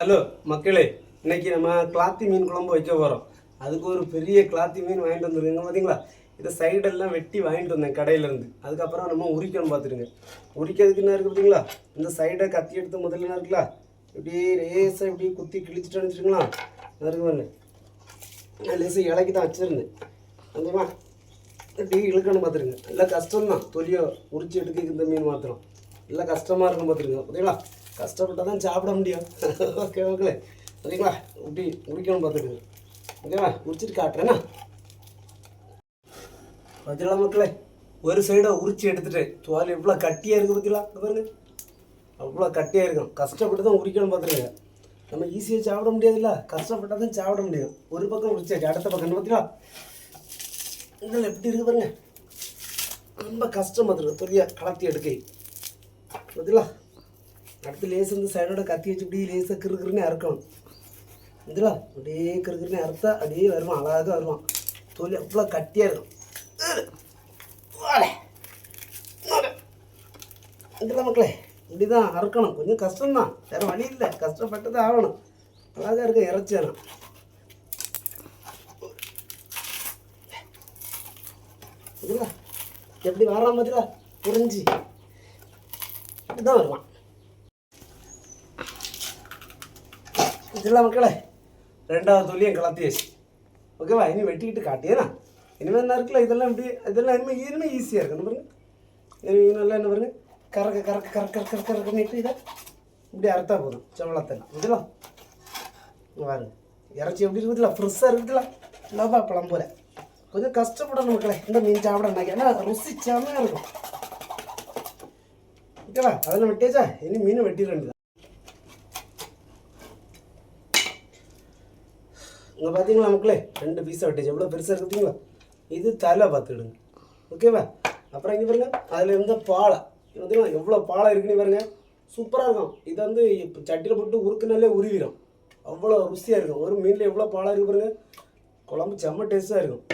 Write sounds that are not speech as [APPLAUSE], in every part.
Hello மக்களே இன்னைக்கு நம்ம கிளாத்தி மீன் குழம்பு வைக்க போகிறோம் அதுக்கு ஒரு பெரிய கிளாத்தி மீன் வாங்கிட்டு வந்துருங்க பார்த்தீங்களா இதை சைடெல்லாம் வெட்டி வாங்கிட்டு வந்தேன் கடையிலேருந்து. அதுக்கப்புறம் நம்ம உரிக்கணும் பார்த்துருங்க உரிக்கிறதுக்கு என்ன இருக்குது பார்த்தீங்களா இந்த சைடை கத்தி எடுத்து முதல்ல என்ன இருக்குல்ல? இப்படி லேசாக இப்படி குத்தி கிழிச்சிட்டு வச்சுருங்களா இருக்கு பாருங்க. நான் லேசாக இலக்கி தான் வச்சுருந்தேன். அந்தமா இப்படி இழுக்கணும் பார்த்துருங்க எல்லாம் கஷ்டம்தான். தொலியோ உரிச்சு எடுக்க இந்த மீன் மாத்திரம் எல்லாம் கஷ்டமாக இருக்கும் பார்த்துருங்க பார்த்தீங்களா கஷ்டப்பட்டால் தான் சாப்பிட முடியும். [LAUGHS] ஓகே ஓகே சரிங்களா? இப்படி முடிக்கணும் பார்த்துக்கோங்க. ஓகேவா உரிச்சிட்டு காட்டுறேன்னா பார்த்தீங்களா மக்களே? ஒரு சைடாக உரிச்சு எடுத்துட்டேன் துவால் எவ்வளோ கட்டியாக இருக்குது பார்த்தீங்களா பாருங்க. அவ்வளோ கட்டியாக இருக்கும் கஷ்டப்பட்டு தான் உரிக்கணும் பார்த்துருங்க நம்ம ஈஸியாக சாப்பிட முடியாதுல்ல. கஷ்டப்பட்டால் தான் சாப்பிட முடியும். ஒரு பக்கம் உரிச்சாச்சு அடுத்த பக்கம் பார்த்தீங்களா இதில் எப்படி இருக்குது பாருங்க. ரொம்ப கஷ்டம் பார்த்துருங்க தொலியாக கலத்தி எடுக்க. பார்த்தீங்களா அடுத்து லேஸ் வந்து சைடோட கத்தி வச்சு இப்படி லேசாக கிறுக்குன்னு இறக்கணும் இதுல அப்படியே கிறுக்குன்னு அறுத்தா அப்படியே வருவான் அழகாக வருவான். தோல் அவ்வளோ கட்டியாக இருக்கும். மக்களே இப்படி தான் அறுக்கணும். கொஞ்சம் கஷ்டம்தான். வேறு வழி இல்லை. கஷ்டப்பட்டு தான் ஆகணும். அழகாக இருக்க இறைச்சேனா இதுல எப்படி வரான் பார்த்தீங்களா புரிஞ்சு. இப்படிதான் வருவான். இதெல்லாம் மக்களே ரெண்டாவது தொழியும் கலத்தியாச்சு ஓகேவா இனி வெட்டிக்கிட்டு காட்டியேனா இனிமேல் என்ன இருக்குல்ல இதெல்லாம் இப்படி இதெல்லாம் இனிமேல் இனிமேல் ஈஸியாக இருக்கு என்ன பாருங்க இனி நல்லா என்ன பாருங்க கறக்க கறக்க கறக்க கறக்க கறக்க இதை இப்படி அறுத்தா போதும் செவளத்தெல்லாம் இதெல்லாம் பாருங்க இறைச்சி எப்படி இருக்குதுல ஃப்ரெஷ்ஷாக இருக்குதுல லவா பழம் போல கொஞ்சம் கஷ்டப்படணும் மக்களே இந்த மீன் சாப்பிட ஏன்னா ருசி செம்மையாக இருக்கும் ஓகேவா அதெல்லாம் வெட்டியாச்சா இனி மீன் வெட்டிட வேண்டியது இங்கே பார்த்தீங்களா மக்களே? ரெண்டு பீஸாக வெட்டிச்சு எவ்வளோ பெருசாக இருக்குதுங்களா இது தலை பார்த்துடுங்க ஓகேவா அப்புறம் இங்கே பாருங்க அதில் இருந்த பாலை. இது பார்த்தீங்களா எவ்வளோ பாலை இருக்குன்னு பாருங்க. சூப்பராக இருக்கும். இது வந்து இப்போ சட்டியில் போட்டு உருக்குனாலே உருவிடும் அவ்வளோ ருசியாக இருக்கும். ஒரு மீனில் எவ்வளோ பாலாக இருக்கு பாருங்க. குழம்பு செம்ம டேஸ்ட்டாக இருக்கும்.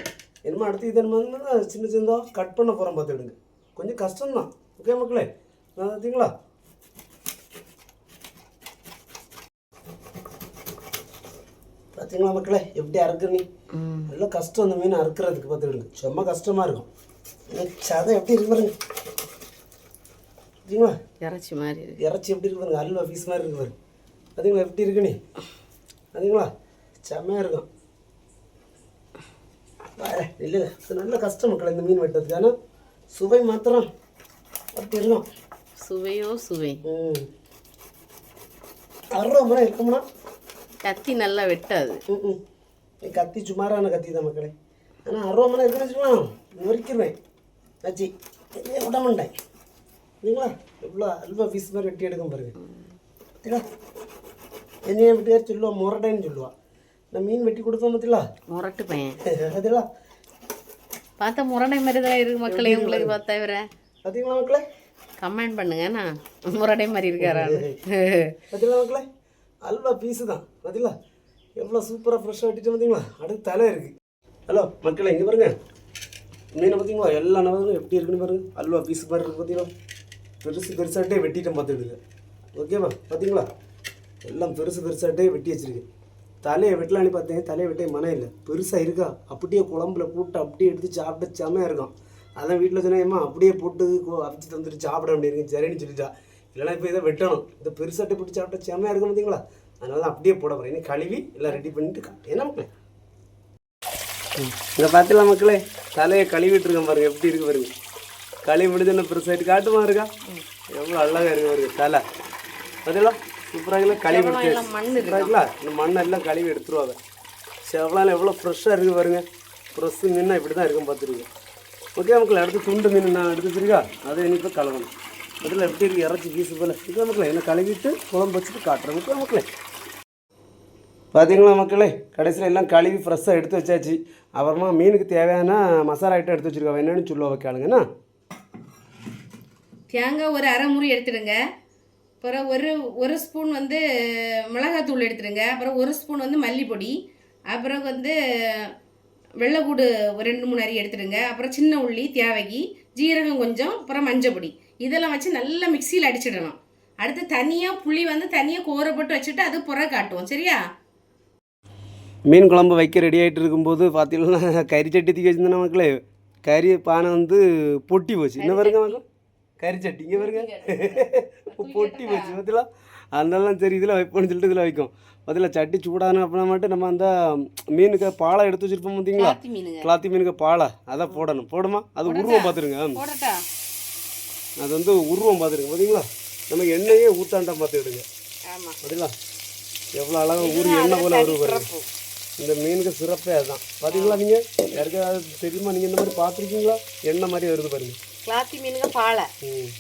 என்னமோ அடுத்து இதை நம்ம சின்ன சின்னதாக கட் பண்ண போகிறோம் பார்த்துடுங்க கொஞ்சம் கஷ்டம்தான். ஓகே மக்களே? பார்த்தீங்களா பார்த்தீங்களா மக்களே? எப்படி அறுக்குற நீ நல்ல கஷ்டம் அந்த மீன் அறுக்கிறதுக்கு பார்த்துக்கிடுங்க செம்ம கஷ்டமாக இருக்கும். இந்த சதை எப்படி இருக்கு பாருங்க. பார்த்தீங்களா இறைச்சி மாதிரி இறைச்சி எப்படி இருக்கு பாருங்க. அல்வா பீஸ் மாதிரி இருக்கு பாருங்க. பார்த்தீங்களா எப்படி இருக்கு நீ? பார்த்தீங்களா செம்மையாக இருக்கும். பாரு, இல்லை நல்ல கஷ்டம் மக்கள் இந்த மீன் வெட்டுறதுக்கு. ஆனால் சுவை மாத்திரம் அப்படி இருக்கும். சுவையோ சுவை. ம். அறுபது மணி இருக்கும்னா கத்தி நல்லா வெட்டாது. கத்தி சுமாரான கத்தி தான் மக்களே. ஆனால் மணி இருக்குன்னு வச்சுக்கலாம்? நொறுக்கிடுவேன் இதே விட மாட்டேன். இல்லைங்களா? எவ்வளோ அல்வா பீஸ் மாதிரி வெட்டி எடுக்கும் பாருங்க. என்னைய விட்டு யார் சொல்லுவா முரடைன்னு சொல்லுவா. நான் மீன் வெட்டி கொடுத்தோம் பார்த்தீங்களா? முரட்டு பையன். பார்த்தீங்களா? பார்த்தா முரடை மாதிரி தான் இருக்கு மக்களே உங்களுக்கு பார்த்தா [LAUGHS] இவர. பார்த்தீங்களா மக்களே? கமெண்ட் பண்ணுங்க நான் முரடை மாதிரி இருக்காரான்னு பார்த்தீங்களா மக்களே? அல்வா பீஸு தான். பார்த்தீங்களா எவ்வளோ சூப்பராக ஃப்ரெஷ்ஷாக வெட்டிட்டு பார்த்தீங்களா அடுத்து தலை இருக்குது ஹலோ மக்களை இங்கே பாருங்கள் மீனை பார்த்தீங்களா எல்லா நபரும் எப்படி இருக்குன்னு பாருங்க. அல்வா பீஸ் மாதிரி இருக்குது பார்த்தீங்களா பெருசு பெருசாகிட்டே வெட்டிட்டேன் பார்த்துக்கிட்டு ஓகேவா பார்த்தீங்களா எல்லாம் பெருசு பெருசாகிட்டே வெட்டி வச்சிருக்கு. தலையை வெட்டலான்னு பார்த்தேன். தலையை வெட்டே மனம் இல்லை. பெருசாக இருக்கா? அப்படியே குழம்புல போட்டு அப்படியே எடுத்து சாப்பிட்டு செம்மையாக இருக்கும். அதான் வீட்டில் சொன்னேம்மா அப்படியே போட்டு கொ- அவிச்சு தந்துட்டு சாப்பிட அப்படிருக்கு சரின்னு சொல்லிட்டா. இல்லைன்னா இப்போ இதை வெட்டணும். இந்த பெருசாட்டை போட்டு சாப்பிட்டா செமையாக இருக்கும் பார்த்தீங்களா அதனால தான் அப்படியே போட போகிறேன் இனி கழுவி எல்லாம் ரெடி பண்ணிட்டு காட்டு என்ன மக்களே? இங்கே பார்த்துலாம் மக்களே. தலையை கழுவிட்டு இருக்கேன் பாருங்க. எப்படி இருக்கு பாருங்க. கழுவி முடிஞ்சு பெருசாகிட்டு காட்டுமா இருக்கா? எவ்வளோ அழகாக இருக்கு பாருங்க. தலை. பார்த்தீங்களா சூப்பராக கழுவி எடுத்து எல்லாம் மண் இருக்கு சூப்பராங்களா இந்த மண்ணெல்லாம் கழுவி எடுத்துருவாங்க செவ்வளால் எவ்வளோ ஃப்ரெஷ்ஷாக இருக்குது பாருங்க. ஃப்ரெஷ்ஷு மீனா இப்படி தான் இருக்கும் பார்த்துருங்க ஓகே மக்கள் அடுத்து துண்டு மீன் நான் எடுத்து வச்சிருக்கா? அதை இனிப்போ கலவணும் இதில் எப்படி இருக்குது இறச்சி பீஸு போல். இது மக்களே என்ன கழுவிட்டு குழம்பு வச்சுட்டு காட்டுறேன். ஓகே மக்களே? பார்த்தீங்களா மக்களே? கடைசியில் எல்லாம் கழுவி ஃப்ரெஷ்ஷாக எடுத்து வச்சாச்சு. அப்புறமா மீனுக்கு தேவையான மசாலா ஐட்டம் எடுத்து வச்சிருக்கோம். என்னென்னு சொல்ல வைக்காளுங்கண்ணா தேங்காய் ஒரு அரை முறி எடுத்துடுங்க. அப்புறம் ஒரு ஒரு ஸ்பூன் வந்து மிளகாத்தூள் எடுத்துடுங்க. அப்புறம் ஒரு ஸ்பூன் வந்து மல்லிப்பொடி. அப்புறம் வந்து வெள்ளைக்கூடு ஒரு ரெண்டு மூணு அரி எடுத்துடுங்க. அப்புறம் சின்ன உள்ளி தேவைக்கு ஜீரகம் கொஞ்சம் அப்புறம் மஞ்சள் பொடி இதெல்லாம் வச்சு நல்லா மிக்சியில் அடிச்சிடணும் அடுத்து தனியாக புளி வந்து தனியாக கோர போட்டு வச்சுட்டு அது புற காட்டுவோம். சரியா? மீன் குழம்பு வைக்க ரெடி ஆகிட்டு இருக்கும்போது பார்த்தீங்கன்னா கறி சட்டி தூக்கி வச்சிருந்தேன் மக்களே? கறி பானை வந்து பொட்டி போச்சு. என்ன பாருங்க மக்கள்? கறி சட்டி. இங்கே பாருங்க பொட்டி போச்சு. பார்த்தீங்களா அதனால சரி இதில் வைப்போம்னு சொல்லிட்டு இதில் வைக்கும். பார்த்தீங்களா சட்டி சூடான அப்படின்னா மட்டும் நம்ம அந்த மீனுக்கு பாலை எடுத்து வச்சிருப்போம் பார்த்தீங்களா கிளாத்தி மீனுக்கு பாலை. அதை போடணும். போடுமா? அது உருவம் பார்த்துருங்க போடட்டா? அது வந்து உருவம் பார்த்துருங்க பார்த்தீங்களா? நம்ம எண்ணெயே ஊத்தாண்டம் பார்த்துக்கிடுங்க. பார்த்தீங்களா? எவ்வளோ அழகாக ஊறி எண்ணெய் போல வருது பாருங்க. இந்த மீனுக்கு சிறப்பே அதுதான். பார்த்தீங்களா நீங்கள் யாருக்காவது தெரியுமா நீங்கள் இந்த மாதிரி பார்த்துருக்கீங்களா? எண்ணெய் மாதிரி வருது பாருங்க. கிளாத்தி மீனுங்க பாலை. ம்.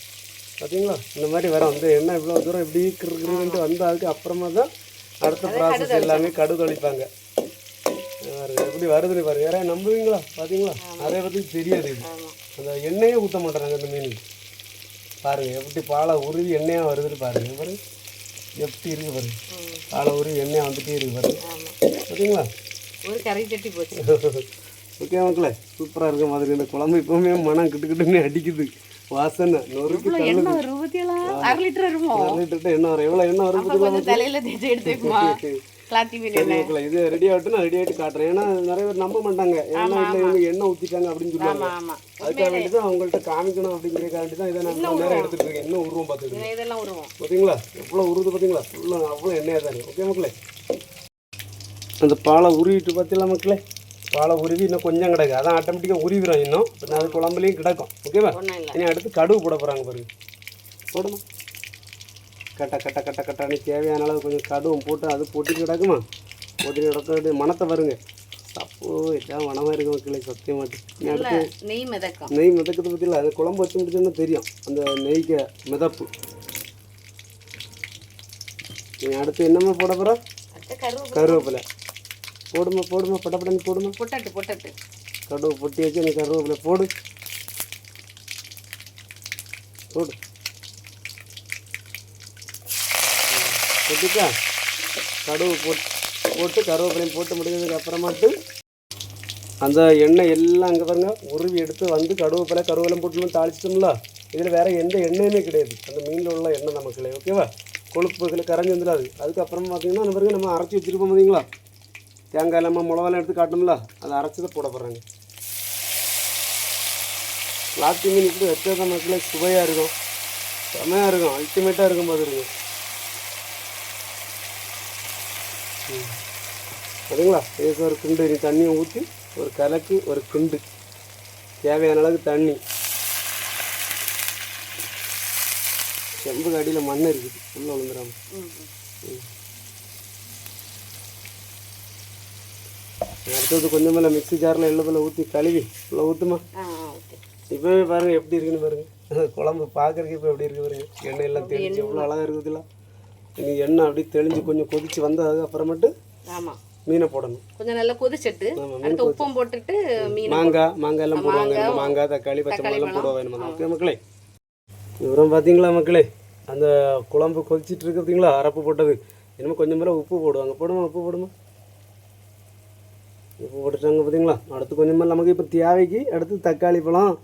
பார்த்தீங்களா? இந்த மாதிரி வரும். இந்த எண்ணெய் இவ்வளோ தூரம் இப்படி கிருக்கிருன்ட்டு வந்து அதுக்கு அப்புறமா தான் அடுத்த ப்ராசஸ் எல்லாமே கடுகு அழிப்பாங்க பாருங்க எப்படி வருதுன்னு பாருங்க. யாரையா நம்புவீங்களா? பார்த்தீங்களா? அதை பற்றி தெரியாது அந்த எண்ணெயே ஊற்ற மாட்டாங்க அந்த மீனுக்கு பாருங்க எப்படி பாலை உருவி எண்ணெயாக வருதுன்னு பாருங்க. பாருங்க. எப்படி இருக்கு பாருங்க. பாலை உருவி எண்ணெயாக வந்துட்டே இருக்கு பாருங்க. பார்த்தீங்களா ஒரு கறி சட்டி போச்சு. ஓகே மக்களே சூப்பராக இருக்க மாதிரி இந்த குழம்பு இப்போவுமே மனம் கிட்டு கிட்டுன்னு அடிக்குது. வாசனை நொறுக்கி எண்ணெய் வரும் ஊற்றியெல்லாம் அரை லிட்டர் வருமோ? என்ன வரும். எவ்வளோ என்ன வரும் தலையில தேய்ச்சி எடுத்துக்குமா [LAUGHS] கிளாத்தி இது ரெடி ஆகட்டும் நான் ரெடி ஆகிட்டு காட்டுறேன். ஏன்னா நிறைய பேர் நம்ப மாட்டாங்க. எண்ணெய் இல்லை இவங்க எண்ணெய் ஊற்றிட்டாங்க அப்படின்னு சொல்லுவாங்க. அதுக்காக வேண்டி தான் அவங்கள்ட்ட காமிக்கணும் அப்படிங்கிறக்காண்டி தான் இதை நான் நேரம் எடுத்துட்டு இருக்கேன். இன்னும் உருவம் பார்த்துட்டு இதெல்லாம் உருவோம். பார்த்தீங்களா எவ்வளோ உருது பார்த்தீங்களா ஃபுல்லாக அவ்வளோ எண்ணெயாக தான் ஓகே மக்களே? அந்த பாலை உருவிட்டு பார்த்தீங்களா மக்களே? பாலை உருவி இன்னும் கொஞ்சம் கிடக்கு. அதான் ஆட்டோமேட்டிக்காக உருவிடும் இன்னும். அது குழம்புலையும் கிடக்கும். ஓகேவா? இனி அடுத்து கடுகு போட போகிறாங்க பாருங்க. போடுமா? கட்ட கட்ட கட்ட கட்டானி தேவையான அளவு கொஞ்சம் கடுவும் போட்டு அது போட்டு கிடக்குமா? போட்டு கிடக்க மணத்தை வருங்க அப்போ இதான் மனமாக இருக்கு மக்களே சத்தியம் மாட்டேன் இனி அடுத்து நெய் மிதக்கம். நெய் மிதக்கிறது பற்றியில் அது குழம்பு வச்சு முடிச்சோன்னா தெரியும். அந்த நெய்க்கு மிதப்பு. நீ அடுத்து என்னம்மா போட போகிற அடுத்த கருவு கருவேப்பிலை. போடுமா போடுமா பட்டப்படன்னு போடுமா? பொட்டட்டு பொட்டட்டு. கடுகு பொட்டி வச்சு நீ கருவேப்பிலை போடு. போடு. பொட்டிக்கா கடுகு போட்டு போட்டு கருவேப்பிலையும் போட்டு முடிஞ்சதுக்கு அப்புறமாட்டு அந்த எண்ணெய் எல்லாம் அங்கே பாருங்க உருவி எடுத்து வந்து கடுவேப்பிலை கருவேலம் போட்டு தாளிச்சிட்டோம்ல. இதில் வேறு எந்த எண்ணெயுமே கிடையாது. அந்த மீனில் உள்ள எண்ணெய் நமக்கு ஓகேவா கொழுப்புகளை கரைஞ்சி வந்துடாது. அதுக்கப்புறம் பார்த்தீங்கன்னா அந்த பிறகு நம்ம அரைச்சி வச்சுருப்போம் பார்த்தீங்களா தேங்காய் நம்ம மிளகாலாம் எடுத்து காட்டணும்ல அதை அரைச்சதை போட போகிறாங்க லாத்தி மீன் இப்படி வச்சா மக்களே சுவையாக இருக்கும். செமையாக இருக்கும். அல்டிமேட்டாக இருக்கும் போது இருக்கும் ம். சரிங்களா? ஏசோ ஒரு கிண்டு நீ தண்ணியை ஊற்றி ஒரு கலக்கு ஒரு கிண்டு. தேவையான அளவுக்கு தண்ணி. செம்புக்கு அடியில் மண் இருக்குது. உள்ளே விழுந்துடாம. அடுத்தது கொஞ்சமெல்ல மிக்ஸி ஜாரில் எள்ளதில் ஊற்றி கழுவி. உள்ள ஊற்றுமா இப்போவே பாருங்க எப்படி இருக்குன்னு பாருங்க. குழம்பு பார்க்கறதுக்கு இப்போ எப்படி இருக்கு பாருங்க. எண்ணெய் எல்லாம் தெளிஞ்சு எவ்வளோ அழகாக இருக்குதுல்ல இனி எண்ணெய் அப்படியே தெளிஞ்சு கொஞ்சம் கொதிச்சு வந்ததுக்கு அப்புறமேட்டு ஆமாம் மீனை போடணும். கொஞ்சம் நல்லா கொதிச்சிட்டு அடுத்து உப்பும் போட்டுட்டு மீன் மாங்காய் மாங்காய் எல்லாம் போடுவாங்க. மாங்காய் தக்காளி பச்சை மிளகாய் எல்லாம் போடுவாங்க நம்ம ஓகே மக்களே. இவரம் பார்த்தீங்களா மக்களே? அந்த குழம்பு கொதிச்சிட்டு இருக்கு பார்த்தீங்களா? அரப்பு போட்டது. இன்னும் கொஞ்சம் மேலே உப்பு போடுவாங்க போடுமா? உப்பு போடுமா? உப்பு போட்டுட்டாங்க பார்த்தீங்களா? அடுத்து கொஞ்சம் மேலே நமக்கு இப்போ தேவைக்கு அடுத்து தக்காளி பழம்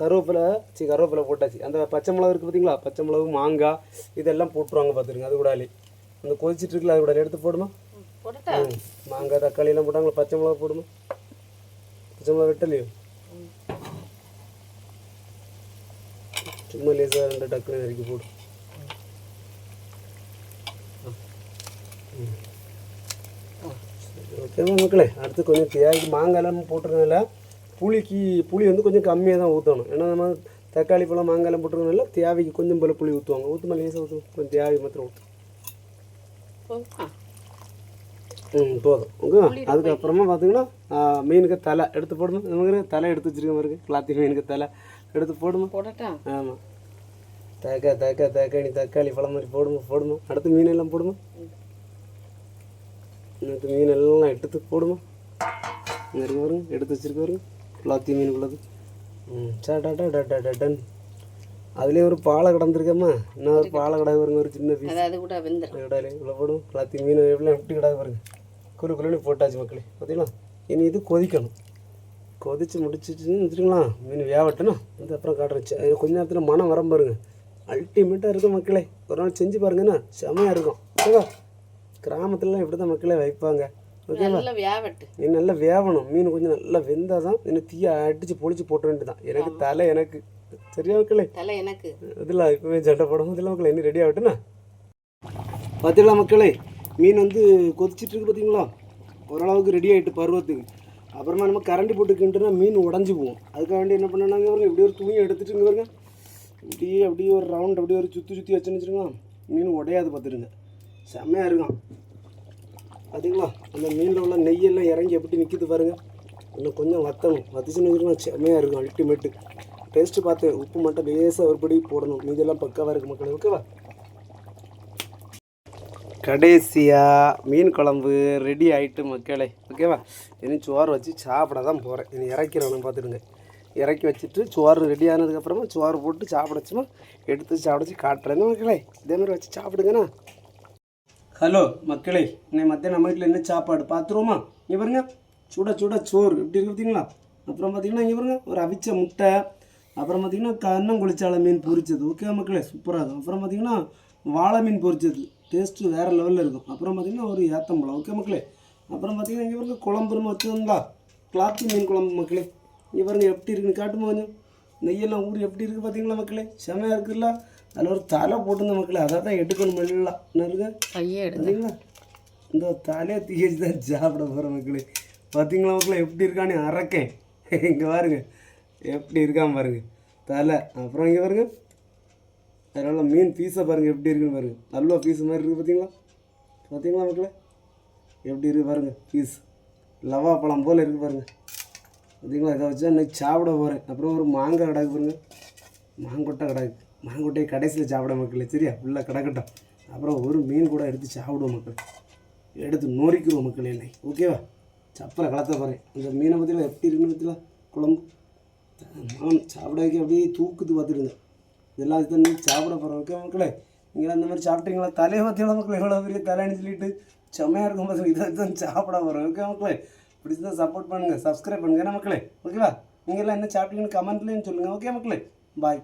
கருவேப்பிலை சி கருவேப்பிலை போட்டாச்சு. அந்த பச்சை மிளகு இருக்குது பார்த்தீங்களா? பச்சை மிளகு மாங்காய் இதெல்லாம் போட்டுருவாங்க பார்த்துருங்க அது கூடாலே அந்த கொதிச்சிட்டு இருக்குல்ல அது கூட எடுத்து போடுமா போட்டுட்டா? ம். மாங்காய் தக்காளி எல்லாம் போட்டாங்களா? பச்சை மிளகா போடுமா பச்சை மிளகா வெட்டலையோ? சும்மா லேசாக ரெண்டு டக்குனு நறுக்கி போடு. ஓகேவா மக்களே. அடுத்து கொஞ்சம் தேவைக்கு மாங்காய் எல்லாம் போட்டுருக்கனால புளிக்கு புளி வந்து கொஞ்சம் கம்மியாக தான் ஊற்றணும் ஏன்னா நம்ம தக்காளி பழம் மாங்காய் எல்லாம் போட்டுருக்கனால தேவைக்கு கொஞ்சம் போல புளி ஊற்றுவாங்க ஊற்றுமா லேசாக ஊற்றுவோம் கொஞ்சம் தேவை மாத்திரம் ஊற்றும்? ம் போதும். ஓகேவா? அதுக்கப்புறமா பார்த்தீங்கன்னா மீனுக்கு தலை எடுத்து போடுமா நமக்கு தலை எடுத்து வச்சிருக்க மாதிரி கிளாத்தி மீனுக்கு தலை எடுத்து போடுமா போடட்டா? ஆமாம் தக்க தக்க தக்காளி தக்காளி பழம் மாதிரி போடுமா போடுமா அடுத்து மீன் எல்லாம் போடுமா அடுத்து மீன் எல்லாம் எடுத்து போடுமா இங்கே இருக்கு பாருங்க. எடுத்து வச்சிருக்க பாருங்க. கிளாத்தி மீன் உள்ளது. டன் அதுலேயே ஒரு பாலை கிடந்திருக்கம்மா. இன்னும் ஒரு பாலை கிடக்கு பாருங்க ஒரு சின்ன பீஸ் அதாவது கூட இடாலே இவ்வளோ போடும். கிளாத்தி மீன் எவ்வளோ எப்படி கிடாது பாருங்க. குழு குழுன்னு போட்டாச்சு மக்களே. பார்த்தீங்களா இனி இது கொதிக்கணும். கொதிச்சு முடிச்சிச்சுன்னு வச்சுருங்களா மீன் வேவட்டணும் வந்து அப்புறம் காட்டுறச்சு அது கொஞ்ச நேரத்தில் மனம் வரம் பாருங்க. அல்டிமேட்டாக இருக்கும் மக்களே. ஒரு நாள் செஞ்சு பாருங்கண்ணா செமையாக இருக்கும். ஓகேவா? கிராமத்துலலாம் இப்படி தான் மக்களே வைப்பாங்க. ஓகேவா? நல்ல வியாபட்டு நீ நல்லா வேவணும். மீன் கொஞ்சம் நல்லா வெந்தால் தான் இன்னும் தீயை அடித்து பொழிச்சு போட்ட வேண்டியதான் எனக்கு தலை எனக்கு. சரியா மக்களே. தலை எனக்கு. இதில் இப்போவே சட்டை போடும் இதில் மக்களே இன்னும் ரெடி ஆகட்டுண்ணா பார்த்தீங்களா மக்களே. மீன் வந்து கொதிச்சிட்டு இருக்கு பார்த்தீங்களா? ஓரளவுக்கு ரெடி ஆகிட்டு பருவத்துக்கு. அப்புறமா நம்ம கரண்டி போட்டு கிண்டுனா மீன் உடஞ்சி போகும். அதுக்காக வேண்டி என்ன பண்ணாங்க பாருங்க இப்படி ஒரு துணியை எடுத்துட்டு இங்க பாருங்க. இப்படியே அப்படியே ஒரு ரவுண்ட் அப்படியே ஒரு சுற்றி சுற்றி வச்சுன்னு வச்சுருங்க. மீன் உடையாது பார்த்துருங்க செம்மையாக இருக்கும். பார்த்தீங்களா அந்த மீனில் உள்ள நெய்யெல்லாம் இறங்கி எப்படி நிற்கிது பாருங்க. இன்னும் கொஞ்சம் வத்தணும் வத்திச்சுன்னு வச்சுருக்கோம் செம்மையாக இருக்கும் அல்டிமேட்டு டேஸ்ட்டு பார்த்தேன். உப்பு மட்டும் லேசாக ஒருபடி போடணும். மீதெல்லாம் பக்காவாக இருக்குது மக்கள். ஓகேவா கடைசியாக மீன் குழம்பு ரெடி ஆகிட்டு மக்களே. ஓகேவா இனி சோறு வச்சு சாப்பிட தான் போகிறேன் இனி இறக்கிறேன் பார்த்துடுங்க. இறக்கி வச்சுட்டு சோறு ரெடி ஆனதுக்கப்புறமா சோறு போட்டு சாப்பிடச்சுமா எடுத்து சாப்பிடச்சு காட்டுறேன்னு மக்களே? இதே மாதிரி வச்சு சாப்பிடுங்கண்ணா. ஹலோ மக்களே இன்னைக்கு மத்தியம் நம்ம வீட்டில் என்ன சாப்பாடு பார்த்துருவோமா இங்கே பாருங்க. சுட சுட சோறு. இப்படி இருக்கு பார்த்தீங்களா அப்புறம் பார்த்தீங்கன்னா இங்கே பாருங்க. ஒரு அவிச்ச முட்டை அப்புறம் பார்த்தீங்கன்னா கண்ணங்குளிச்சால மீன் பொரிச்சது. ஓகே மக்களே? சூப்பராக இருக்கும். அப்புறம் பார்த்தீங்கன்னா வாழை மீன் பொரிச்சது. டேஸ்ட்டு வேறு லெவலில் இருக்கும். அப்புறம் பார்த்தீங்கன்னா ஒரு ஏத்தம்பழம். ஓகே மக்களே? அப்புறம் பார்த்தீங்கன்னா இங்கே பாருங்க குழம்பு வச்சுருந்தா கிளாத்தி மீன் குழம்பு மக்களே. இங்கே பாருங்க எப்படி இருக்குன்னு காட்டுமா கொஞ்சம். நெய்யெல்லாம் ஊர் எப்படி இருக்குது பார்த்தீங்களா மக்களே? செமையாக இருக்குல்ல அதில் ஒரு தலை போட்டிருந்த மக்களே அதை தான் எடுக்கணும் எல்லாம் இருக்கு கையே எடு பார்த்தீங்களா? இந்த தலையை தீயச்சு தான் சாப்பிட போகிற மக்களே. பார்த்தீங்களா மக்களே எப்படி இருக்கான்னு அறக்கேன் இங்கே பாருங்க. எப்படி இருக்கான் பாருங்க. தலை அப்புறம் இங்கே பாருங்க. அதனால மீன் பீஸை பாருங்க எப்படி இருக்குன்னு பாருங்க. நல்ல பீஸ் மாதிரி இருக்குது பார்த்தீங்களா? பார்த்தீங்களா மக்களே? எப்படி இருக்கு பாருங்க பீஸ் லவா பழம் போல் இருக்கு பாருங்க. பார்த்தீங்களா? இதை வச்சு இன்னைக்கு சாப்பிட போகிறேன் அப்புறம் ஒரு மாங்காய் கிடக்கு பாருங்க. மாங்கொட்டை கிடக்கு. மாங்கொட்டையை கடைசியில் சாப்பிட மக்களே சரியா? ஃபுல்லாக கிடக்கட்டும் அப்புறம் ஒரு மீன் கூட எடுத்து சாப்பிடுவோம் மக்கள். எடுத்து நொறிக்குவோம் மக்கள் என்னை. ஓகேவா சப்பரை கலத்த போகிறேன் இந்த மீனை பற்றிலாம் எப்படி இருக்குன்னு பற்றிலாம் குழம்பு. மாம் சாப்பிட வைக்க அப்படியே தூக்குத்து பார்த்துருந்தேன் இதெல்லாம் இது சாப்பிட போகிறோம் ஓகே மக்களே? நீங்கள் அந்த மாதிரி சாப்பிட்டீங்களா? தலையை பார்த்தீங்களா மக்கள் எவ்வளோ பெரிய தலைன்னு சொல்லிட்டு செம்மையாக இருக்கும் பசங்க இதை தான் சாப்பிட போகிறோம் ஓகே மக்களே? பிடிச்சதான் சப்போர்ட் பண்ணுங்கள் சப்ஸ்கிரைப் பண்ணுங்கள் மக்களே? ஓகேவா நீங்கள்லாம் என்ன சாப்பிட்டீங்கன்னு கமெண்ட்லேயும் சொல்லுங்கள் ஓகே மக்களே? பாய்